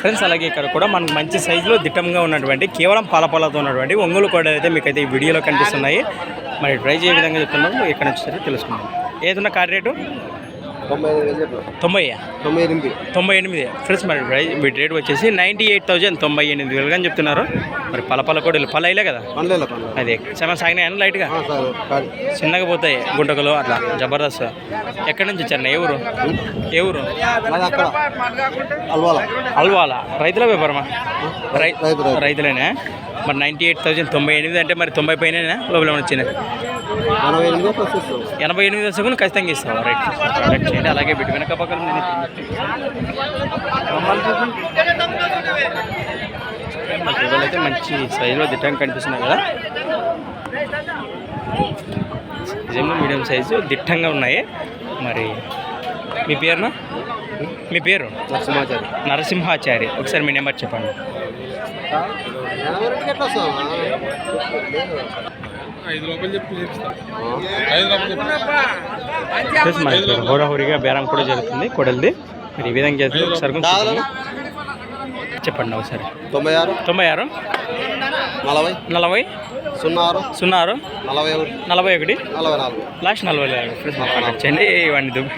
Friends అలాగే ఇక్కడ కూడా మనకు మంచి సైజులో దిట్టంగా ఉన్నటువంటి కేవలం పాలపాలతో ఉన్నటువంటి ఒంగోలు కూడా అయితే మీకు అయితే ఈ వీడియోలో కనిపిస్తున్నాయి. మరి ట్రై చేయ విధంగా చెప్తున్నాము ఇక్కడ నుంచి సరే తెలుసుకుందాం. ఏదన్నా కార్ రేటు? తొంభై వేలు తొంభై ఎనిమిది. తొంభై ఎనిమిది. ఫ్రెండ్స్ మరి ప్రైస్ వీటి రేట్ వచ్చేసి నైంటీ ఎయిట్ థౌజండ్ తొంభై ఎనిమిది వేలుగా అని చెప్తున్నారు. మరి పల పల కోడలు పల అయిలే కదా? అదే చాలా సాగినాయి లైట్గా చిన్నగా పోతాయి గుంటకలు అట్లా జబర్దస్త్. ఎక్కడి నుంచి వచ్చారు? ఏ ఊరు? ఏ ఊరు? అల్వాల. అల్వాలా. రైతుల వ్యాపారమా? రైతులేనా? మరి నైంటీ ఎయిట్ థౌజండ్ తొంభై ఎనిమిది అంటే మరి తొంభై పైన లోపల వచ్చినాయి ఎనభై ఎనిమిది వరకు ఖచ్చితంగా ఇస్తాం. రైట్ రైట్ చేయండి అలాగే బిడ్డ వెనక పక్కన అయితే మంచి సైజులో దిట్టంగా కనిపిస్తున్నాయి కదా. నిజంగా మీడియం సైజు దిట్టంగా ఉన్నాయి. మరి మీ పేరున? మీ పేరు? సమాచారం నరసింహాచారి. ఒకసారి మీ నెంబర్ చెప్పండి. ఇక్కడ హోరాహోరీగా బేరం కూడా జరుగుతుంది కొడలిది. మరి ఈ విధంగా చేస్తే ఒకసారి కొంచెం చూద్దాము. చెప్పండి ఒకసారి. తొంభై ఆరు తొంభై ఆరు నలభై. నలభై. సున్నా ఆరు సున్నా ఆరు నలభై ఒకటి. నలభై ఒకటి. నలభై నాలుగు. లాస్ట్ నలభై నాలుగు చేయండి ఇవన్నీ దుబ్బ.